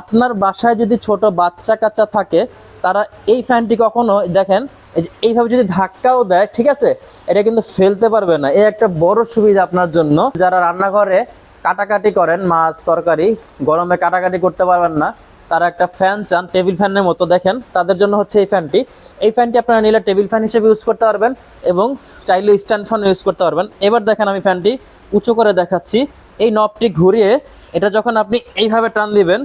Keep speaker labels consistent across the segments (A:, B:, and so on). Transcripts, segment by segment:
A: আপনার বাসায় যদি ছোট বাচ্চা কাচ্চা থাকে, তারা এই ফ্যানটি কখনো, দেখেন এইভাবে যদি ধাক্কাও দেয়, ঠিক আছে? এটা কিন্তু ফেলতে পারবে না। এই একটা বড় সুবিধা আপনার জন্য। যারা রান্নাঘরে কাটাকাটি করেন, মাছ, তরকারি, গরমে কাটাকাটি করতে পারবেন না, তারা একটা ফ্যান চান, টেবিল ফ্যানের মতো, দেখেন, তাদের জন্য হচ্ছে এই ফ্যানটি। এই ফ্যানটি আপনারা নিলে টেবিল ফ্যান হিসেবে ইউজ করতে পারবেন এবং চাইলে স্ট্যান্ড ফ্যান ইউজ করতে পারবেন। এবার দেখেন আমি ফ্যানটি উঁচু করে দেখাচ্ছি। এই নবটি ঘুরিয়ে, এটা যখন আপনি এইভাবে টান দিবেন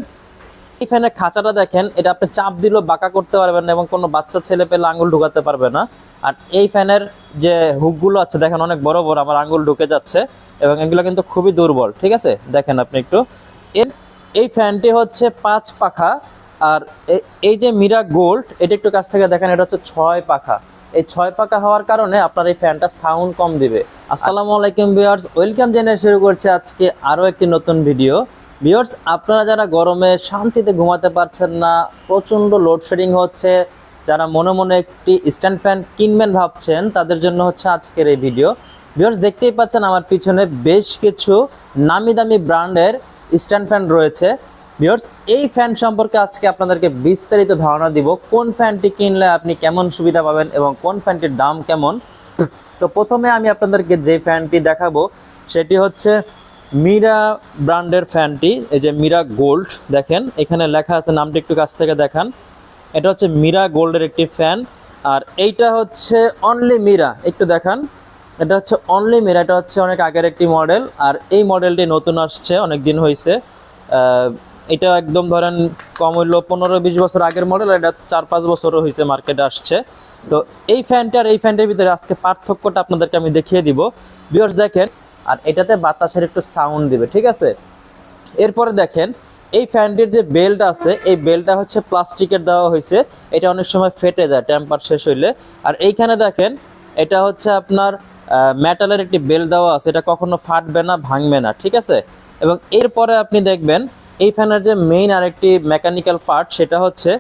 A: এই ফ্যানের খাঁচাটা দেখেন এটা আপনি চাপ দিলেও বাঁকা করতে পারবেন না এবং কোনো বাচ্চা ছেলে পেলে আঙুল ঢুকাতে পারবে না। আর এই ফ্যানের যে হুকগুলো আছে দেখেন অনেক বড় বড় আমার আঙুল ঢুকে যাচ্ছে এবং এগুলো কিন্তু খুবই দুর্বল ঠিক আছে? দেখেন আপনি একটু। এর এই ফ্যানটি হচ্ছে পাঁচ পাখা আর এই যে মিরা গোল্ড এটা একটু কাছ থেকে দেখেন এটা হচ্ছে ছয় পাখা। এই ছয় পাকা হওয়ার কারণে আপনার এই ফ্যানটা সাউন্ড কম দিবে। আসসালামু আলাইকুম ভিউয়ার্স ওয়েলকাম জানিয়ে শুরু করছে আজকে আরও একটি নতুন ভিডিও। ভিউয়ার্স, আপনারা যারা গরমে শান্তিতে ঘুমাতে পারছেন না, প্রচণ্ড লোডশেডিং হচ্ছে, যারা মনে মনে একটি স্ট্যান্ড ফ্যান কিনবেন ভাবছেন, তাদের জন্য হচ্ছে আজকের এই ভিডিও ভিউয়ার্স, দেখতেই পাচ্ছেন আমার পিছনে বেশ কিছু নামি দামি ব্র্যান্ডের স্ট্যান্ড ফ্যান রয়েছে। ভিউয়ার্স, এই ফ্যান সম্পর্কে আজকে আপনাদেরকে বিস্তারিত ধারণা দিব, কোন ফ্যানটি কিনলে আপনি কেমন সুবিধা পাবেন এবং কোন ফ্যানটির দাম কেমন। তো প্রথমে আমি আপনাদেরকে যে ফ্যানটি দেখাবো, সেটি হচ্ছে মিরা ব্র্যান্ডের ফ্যানটি এই যে মিরা গোল্ড দেখেন, এখানে লেখা আছে, নামটি একটু কাছ থেকে দেখান। এটা হচ্ছে মিরা গোল্ডের একটি ফ্যান আর এইটা হচ্ছে অনলি মিরা একটু দেখান। এটা হচ্ছে অনলি মিরা এটা হচ্ছে অনেক আগের একটি মডেল আর এই মডেলটি নতুন আসছে, অনেক দিন হয়েছে এটা একদম ধরেন কম হইল পনেরো বিশ বছর আগের মডেল এটা চার পাঁচ বছরও হয়েছে মার্কেটে আসছে। তো এই ফ্যানটা আর এই ফ্যানটার ভিতরে আজকে পার্থক্যটা আপনাদেরকে আমি দেখিয়ে দিব। বিয়ার্স দেখেন আর এটাতে বাতাসের একটু সাউন্ড দিবে, ঠিক আছে? এরপরে দেখেন, এই ফ্যানটির যে বেল্ট আছে, এই বেল্টটা হচ্ছে প্লাস্টিকের দেওয়া হয়েছে। এটা অনেক সময় ফেটে যায় টেম্পার শেষ হইলে। আর এইখানে দেখেন, এটা হচ্ছে আপনার মেটালের একটি বেল্ট দেওয়া আছে। এটা কখনো ফাটবে না, ভাঙবে না, ঠিক আছে? এবং এরপরে আপনি দেখবেন, এই ফ্যানের যে মেইন আরেকটি মেকানিক্যাল পার্ট সেটা হচ্ছে,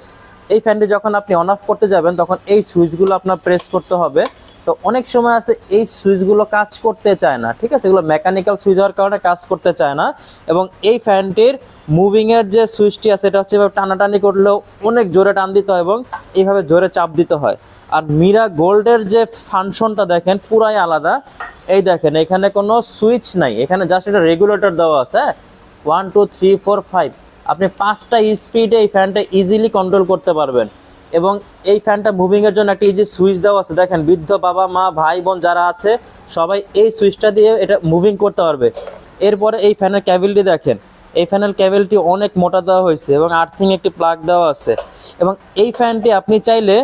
A: এই ফ্যানটি যখন আপনি অন অফ করতে যাবেন, তখন এই সুইচগুলো আপনার প্রেস করতে হবে। তো অনেক সময় আছে এই সুইচগুলো কাজ করতে চায় না, ঠিক আছে? এগুলো মেকানিক্যাল সুইচ হওয়ার কারণে কাজ করতে চায় না। এবং এই ফ্যানটির মুভিংয়ের যে সুইচটি আছে, এটা হচ্ছে এভাবে টানাটানি করলেও অনেক জোরে টান দিতে হয় এবং এইভাবে জোরে চাপ দিতে হয়। আর মিরা গোল্ডের যে ফাংশনটা দেখেন, পুরাই আলাদা। এই দেখেন, এখানে কোনো সুইচ নাই। এখানে জাস্ট এটা রেগুলেটর দেওয়া আছে one two three four five আপনি পাঁচটা স্পিডে এই ফ্যানটা ইজিলি কন্ট্রোল করতে পারবেন। এবং এই ফ্যানটা মুভিং এর জন্য একটা ইজি সুইচ দেওয়া আছে। দেখেন, বৃদ্ধ বাবা, মা, ভাই, বোন যারা আছে, সবাই এই সুইচটা দিয়ে এটা মুভিং করতে পারবে। এরপরে এই ফ্যানের ক্যাবেলটি দেখেন। এই ফ্যানের ক্যাবেলটি অনেক মোটা দেওয়া হয়েছে এবং আর্থিং একটি প্লাগ দেওয়া আছে। এবং এই ফ্যানটি আপনি চাইলে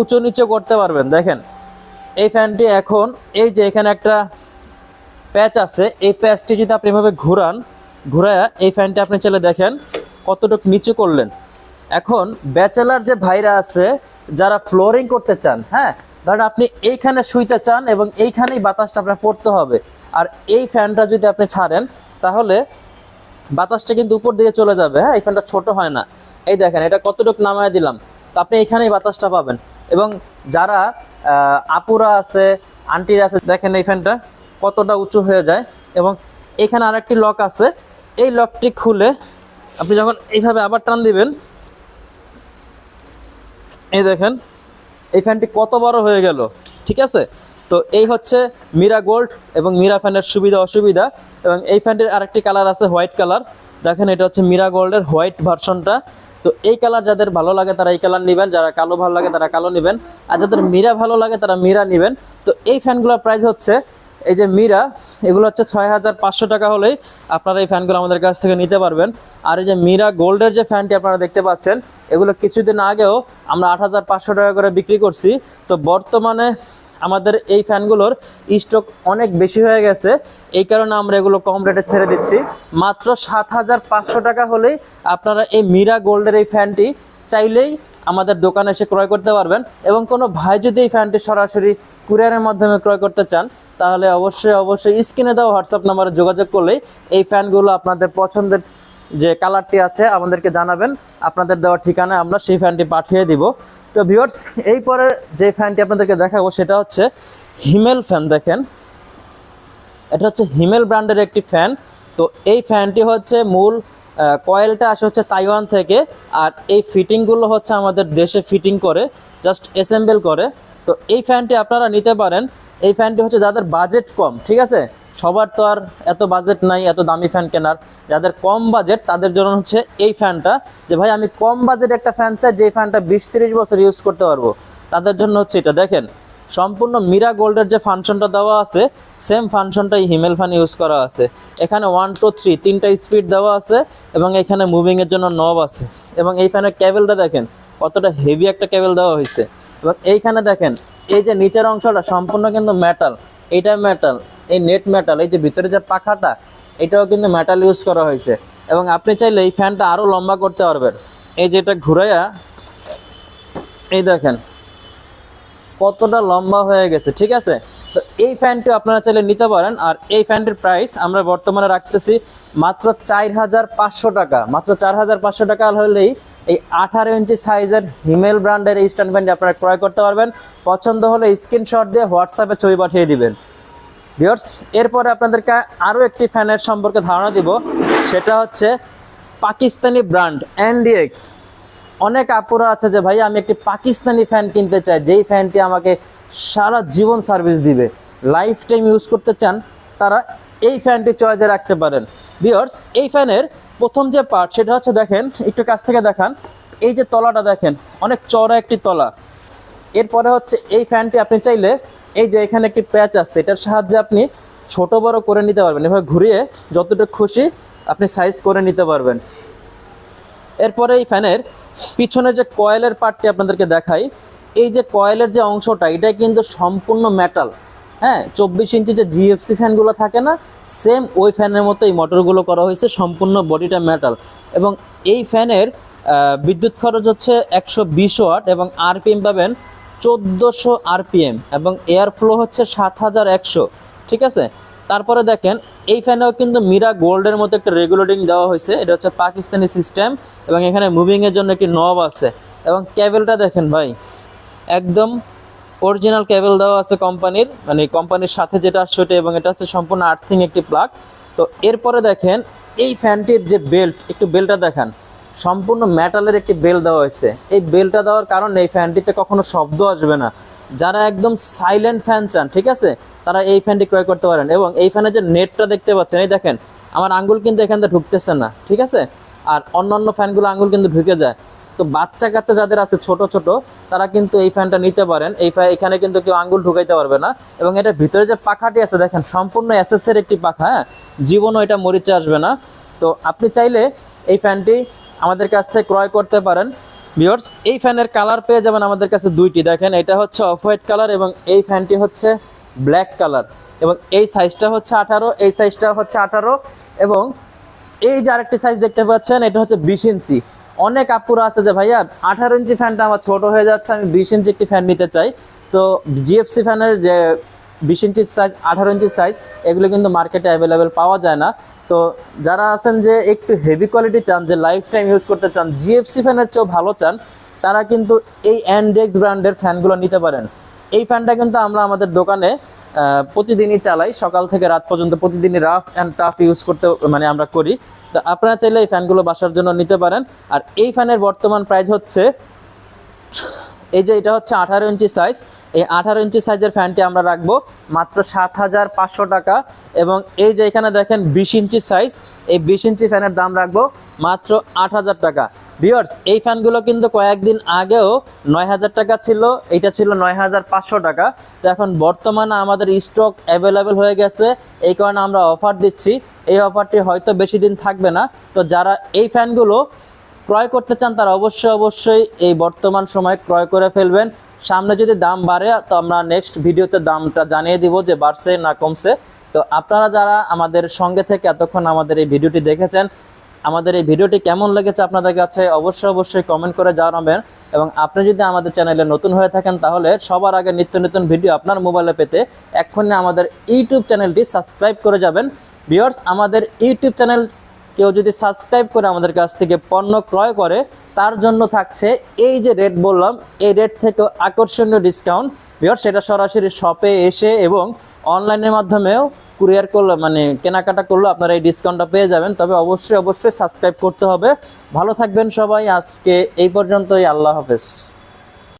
A: উঁচু নিচু করতে পারবেন। দেখেন, এই ফ্যানটি এখন, এই যে এখানে একটা প্যাচ আছে, এই প্যাচটি যদি আপনি এভাবে ঘুরান, ঘুরায় এই ফ্যানটি আপনি চাইলে দেখেন কতটুকু নিচু করলেন। এখন ব্যাচেলার যে ভাইরা আছে, যারা ফ্লোরিং করতে চান হ্যাঁ? ধরেন আপনি এইখানে শুইতে চান এবং এইখানেই বাতাসটা আপনার পড়তে হবে। আর এই ফ্যানটা যদি আপনি ছাড়েন, তাহলে বাতাসটা কিন্তু উপর দিকে চলে যাবে হ্যাঁ? এই ফ্যানটা ছোট হয় না। এই দেখেন, এটা কতটুকু নামায় দিলাম। তো আপনি এখানেই বাতাসটা পাবেন। এবং যারা আপুরা আছে, আন্টিরা আছে, দেখেন এই ফ্যানটা কতটা উঁচু হয়ে যায়। এবং এখানে আরেকটি লক আছে। এই লকটি খুলে আপনি যখন এইভাবে আবার টান দিবেন এই দেখেন, এই ফ্যানটি কত বড় হয়ে গেল, ঠিক আছে? তো এই হচ্ছে মিরা গোল্ড এবং মিরা ফ্যানের সুবিধা অসুবিধা এবং এই ফ্যানটির আরেকটি কালার আছে হোয়াইট কালার। দেখেন, এটা হচ্ছে মিরা গোল্ডের হোয়াইট ভার্সনটা। তো এই কালার যাদের ভালো লাগে তারা এই কালার নেবেন, যারা কালো ভালো লাগে তারা কালো নেবেন। আর যাদের মিরা ভালো লাগে তারা মিরা নেবেন। তো এই ফ্যানগুলোর প্রাইস হচ্ছে এই যে মিরা, এগুলো হচ্ছে ছয় হাজার পাঁচশো টাকা হলেই আপনারা এই ফ্যানগুলো আমাদের কাছ থেকে নিতে পারবেন। আর এই যে মিরা গোল্ডের যে ফ্যানটি আপনারা দেখতে পাচ্ছেন, এগুলো কিছুদিন আগেও আমরা আট হাজার পাঁচশো টাকা করে বিক্রি করছি। তো বর্তমানে আমাদের এই ফ্যানগুলোর স্টক অনেক বেশি হয়ে গেছে। এই কারণে আমরা এগুলো কম রেটে ছেড়ে দিচ্ছি। মাত্র সাত হাজার পাঁচশো টাকা হলেই আপনারা এই মিরা গোল্ডের এই ফ্যানটি চাইলেই আমাদের দোকানে এসে ক্রয় করতে পারবেন এবং কোনো ভাই যদি এই ফ্যানটি সরাসরি কুরিয়ারের মাধ্যমে ক্রয় করতে চান, তাহলে অবশ্যই অবশ্যই স্ক্রিনে দেওয়া হোয়াটসঅ্যাপ নাম্বারে যোগাযোগ করলেই এই ফ্যানগুলো আপনাদের পছন্দের যে কালারটি আছে আমাদেরকে জানাবেন। আপনাদের দেওয়া ঠিকানায় আমরা সেই ফ্যানটি পাঠিয়ে দিব। তো ভিউয়ার্স, এই পরে যে ফ্যানটি আপনাদেরকে দেখাবো সেটা হচ্ছে হিমেল ফ্যান, দেখেন। এটা হচ্ছে হিমেল ব্র্যান্ডের একটি ফ্যান। তো এই ফ্যানটি হচ্ছে মূল কয়েলটা আসে হচ্ছে তাইওয়ান থেকে, আর এই ফিটিংগুলো হচ্ছে আমাদের দেশে ফিটিং করে জাস্ট অ্যাসেম্বল করে। তো এই ফ্যানটি আপনারা নিতে পারেন। এই ফ্যানটি হচ্ছে যাদের বাজেট কম, ঠিক আছে? সবার তো আর এত বাজেট নাই, এত দামি ফ্যান কেনার। যাদের কম বাজেট তাদের জন্য হচ্ছে এই ফ্যানটা যে ভাই, আমি কম বাজেট একটা ফ্যান চাই, যে ফ্যানটা বিশ তিরিশ বছর ইউজ করতে পারব। তাদের জন্য হচ্ছে এটা। দেখেন সম্পূর্ণ মিরা গোল্ডের যে ফাংশনটা দেওয়া আছে সেম ফাংশনটাই হিমেল ফ্যান ইউজ করা আছে। এখানে ওয়ান টু থ্রি তিনটা স্পিড দেওয়া আছে এবং এখানে মুভিংয়ের জন্য নব আছে। এবং এই ফ্যানের ক্যাবেলটা দেখেন, কতটা হেভি একটা কেবল দেওয়া হয়েছে। এবং এইখানে দেখেন, এই যে নিচের অংশটা সম্পূর্ণ কিন্তু মেটাল এইটা মেটাল এই নেট মেটাল এই যে ভিতরে যে পাখাটা, এটাও কিন্তু মেটাল ইউজ করা হয়েছে। এবং আপনি চাইলে এই ফ্যানটা আরও লম্বা করতে পারবেন। এই যেটা ঘুরাইয়া, এই দেখেন কতটা লম্বা হয়ে গেছে, ঠিক আছে? তো এই ফ্যানটি আপনারা চাইলে নিতে পারেন, আর এই ফ্যানটির প্রাইস আমরা বর্তমানে রাখতেছি মাত্র চার হাজার পাঁচশো টাকা। মাত্র চার হাজার পাঁচশো টাকা হলেই এই আঠারো ইঞ্চি সাইজের হিমেল ব্র্যান্ডের এই স্ট্যান্ড ফ্যানটি আপনারা ক্রয় করতে পারবেন। পছন্দ হলে স্ক্রিনশট দিয়ে হোয়াটসঅ্যাপে ছবি পাঠিয়ে দিবেন। ভিউয়ার্স এরপরে আপনাদেরকে আরও একটি ফ্যানের সম্পর্কে ধারণা দিব, সেটা হচ্ছে পাকিস্তানি ব্র্যান্ড এনডিএক্স অনেক আপুরা আছে যে, ভাই, আমি একটি পাকিস্তানি ফ্যান কিনতে চাই। যেই ফ্যানটি আমাকে সারা জীবন সার্ভিস দিবে লাইফ টাইম ইউজ করতে চান, তারা এই ফ্যানটি চয়েসে রাখতে পারেন। বিয়ার্স এই ফ্যানের প্রথম যে পার্ট সেটা হচ্ছে দেখেন, একটু কাছ থেকে দেখান। এই যে তলাটা দেখেন, অনেক চড়া একটি তলা। এরপরে হচ্ছে এই ফ্যানটি আপনি চাইলে, এই যে এখানে একটি প্যাচ আছে, এটার সাহায্যে আপনি ছোট, বড় করে নিতে পারবেন। এভাবে ঘুরিয়ে যতটুকু খুশি আপনি সাইজ করে নিতে পারবেন। এরপরে এই ফ্যানের পিছনে যে কয়েলের পার্টটি আপনাদেরকে দেখাই, এই যে কয়েলের যে অংশটা এটা কিন্তু সম্পূর্ণ মেটাল হ্যাঁ চব্বিশ ইঞ্চি যে জিএফসি ফ্যানগুলো থাকে না সেম ওই ফ্যানের মতো এই মোটরগুলো করা হয়েছে, সম্পূর্ণ বডিটা মেটাল এবং এই ফ্যানের বিদ্যুৎ খরচ হচ্ছে একশো বিশ ওয়াট এবং আরপিএম পাবেন চোদ্দোশো আরপিএম এবং এয়ার ফ্লো হচ্ছে সাত হাজার একশো। ঠিক আছে? তারপরে দেখেন, এই ফ্যানেও কিন্তু মীরা গোল্ডের মতো একটা রেগুলেটিং দেওয়া হয়েছে। এটা হচ্ছে পাকিস্তানি সিস্টেম এবং এখানে মুভিংয়ের জন্য একটি নব আছে। এবং ক্যাবেলটা দেখেন ভাই, একদম অরিজিনাল ক্যাবেল দেওয়া আছে কোম্পানির মানে কোম্পানির সাথে যেটা আসছে এবং এটা হচ্ছে সম্পূর্ণ আর্থিং একটি প্লাগ তো এরপরে দেখেন, এই ফ্যানটির যে বেল্ট একটু বেল্টটা দেখান। সম্পূর্ণ মেটালের একটি বেল দেওয়া হয়েছে। এই বেলটা দেওয়ার কারণে এই ফ্যানটিতে কখনো শব্দ আসবে না। যারা একদম সাইলেন্ট ফ্যান চান, ঠিক আছে? তারা এই ফ্যানটি ক্রয় করতে পারেন এবং এই ফ্যানের যে নেটটা দেখতে পাচ্ছেন, এই দেখেন, আমার আঙ্গুল কিন্তু এখান থেকে ঢুকতেছে না, ঠিক আছে? আর অন্যান্য ফ্যানগুলো আঙ্গুল কিন্তু ঢুকে যায়। তো বাচ্চা কাচ্চা যাদের আছে, ছোট ছোট, তারা কিন্তু এই ফ্যানটা নিতে পারেন। এই ফ্যান এখানে কিন্তু কেউ আঙ্গুল ঢুকাইতে পারবে না। এবং এটার ভিতরে যে পাখাটি আছে, দেখেন, সম্পূর্ণ এসএসের একটি পাখা হ্যাঁ? জীবনও এটা মরিচে আসবে না। তো আপনি চাইলে এই ফ্যানটি আমাদের কাছ থেকে ক্রয় করতে পারেন। ভিউয়ার্স এই ফ্যানের কালার পেয়ে যাবেন আমাদের কাছে দুইটি। দেখেন, এটা হচ্ছে অফ হোয়াইট কালার এবং এই ফ্যানটি হচ্ছে ব্ল্যাক কালার এবং এই সাইজটা হচ্ছে আঠারো, এই সাইজটা হচ্ছে আঠারো এবং এই যে আরেকটি সাইজ দেখতে পাচ্ছেন, এটা হচ্ছে বিশ ইঞ্চি। অনেক আপুরা আছে যে, ভাইয়া, আঠারো ইঞ্চি ফ্যানটা আমার ছোট হয়ে যাচ্ছে, আমি বিশ ইঞ্চি একটি ফ্যান নিতে চাই। তো জিএফসি ফ্যানের যে বিশ ইঞ্চির সাইজ আঠারো ইঞ্চির সাইজ এগুলো কিন্তু মার্কেটে অ্যাভেলেবেল পাওয়া যায় না। তো যারা আছেন যে একটু হেভি কোয়ালিটি চান, যে লাইফ টাইম ইউজ করতে চান জিএফসি ফ্যানের চেয়েও ভালো চান, তারা কিন্তু এই অ্যান্ডেক্স ব্র্যান্ডের ফ্যানগুলো নিতে পারেন। এই ফ্যানটা কিন্তু আমরা আমাদের দোকানে প্রতিদিনই চালাই। সকাল থেকে রাত পর্যন্ত প্রতিদিনই রাফ অ্যান্ড টাফ ইউজ করতে মানে আমরা করি। তো আপনারা চাইলে এই ফ্যানগুলো বাসার জন্য নিতে পারেন। আর এই ফ্যানের বর্তমান প্রাইস হচ্ছে, এই যে এটা হচ্ছে আঠারো ইঞ্চি সাইজ এই আঠারো ইঞ্চি সাইজের ফ্যানটি আমরা রাখব। মাত্র সাত হাজার পাঁচশো টাকা। এবং এই যে এখানে দেখেন বিশ ইঞ্চি সাইজ, এই বিশ ইঞ্চি ফ্যানের দাম রাখব মাত্র আট হাজার টাকা। ভিওর্স এই ফ্যানগুলো কিন্তু কয়েকদিন আগেও নয় হাজার টাকা ছিল, এটা ছিল নয় হাজার পাঁচশো টাকা। তো এখন বর্তমানে আমাদের স্টক অ্যাভেলেবেল হয়ে গেছে, এই কারণে আমরা অফার দিচ্ছি। এই অফারটি হয়তো বেশি দিন থাকবে না। তো যারা এই ফ্যানগুলো ক্রয় করতে চান, তারা অবশ্যই অবশ্যই এই বর্তমান সময় ক্রয় করে ফেলবেন। সামনে যদি দাম বাড়ে, তো আমরা নেক্সট ভিডিওতে দামটা জানিয়ে দিব যে বাড়ছে না কমছে। তো আপনারা যারা আমাদের সঙ্গে থেকে এতক্ষণ আমাদের এই ভিডিওটি দেখেছেন, আমাদের এই ভিডিওটি কেমন লেগেছে আপনাদের কাছে অবশ্যই অবশ্যই কমেন্ট করে জানাবেন। এবং আপনি যদি আমাদের চ্যানেলে নতুন হয়ে থাকেন, তাহলে সবার আগে নিত্য নতুন ভিডিও আপনার মোবাইলে পেতে এক্ষুনি আমাদের ইউটিউব চ্যানেলটি সাবস্ক্রাইব করে যাবেন। ভিউয়ার্স আমাদের ইউটিউব চ্যানেল কেউ যদি সাবস্ক্রাইব করে আমাদের কাছ থেকে পণ্য ক্রয় করে, তার জন্য থাকছে এই যে রেট বললাম, এই রেট থেকে আকর্ষণীয় ডিসকাউন্ট বিহার সেটা সরাসরি শপে এসে এবং অনলাইনের মাধ্যমেও কুরিয়ার করলে মানে কেনাকাটা করলে আপনারা এই ডিসকাউন্টটা পেয়ে যাবেন। তবে অবশ্যই অবশ্যই সাবস্ক্রাইব করতে হবে। ভালো থাকবেন সবাই। আজকে এই পর্যন্তই। আল্লাহ হাফেজ।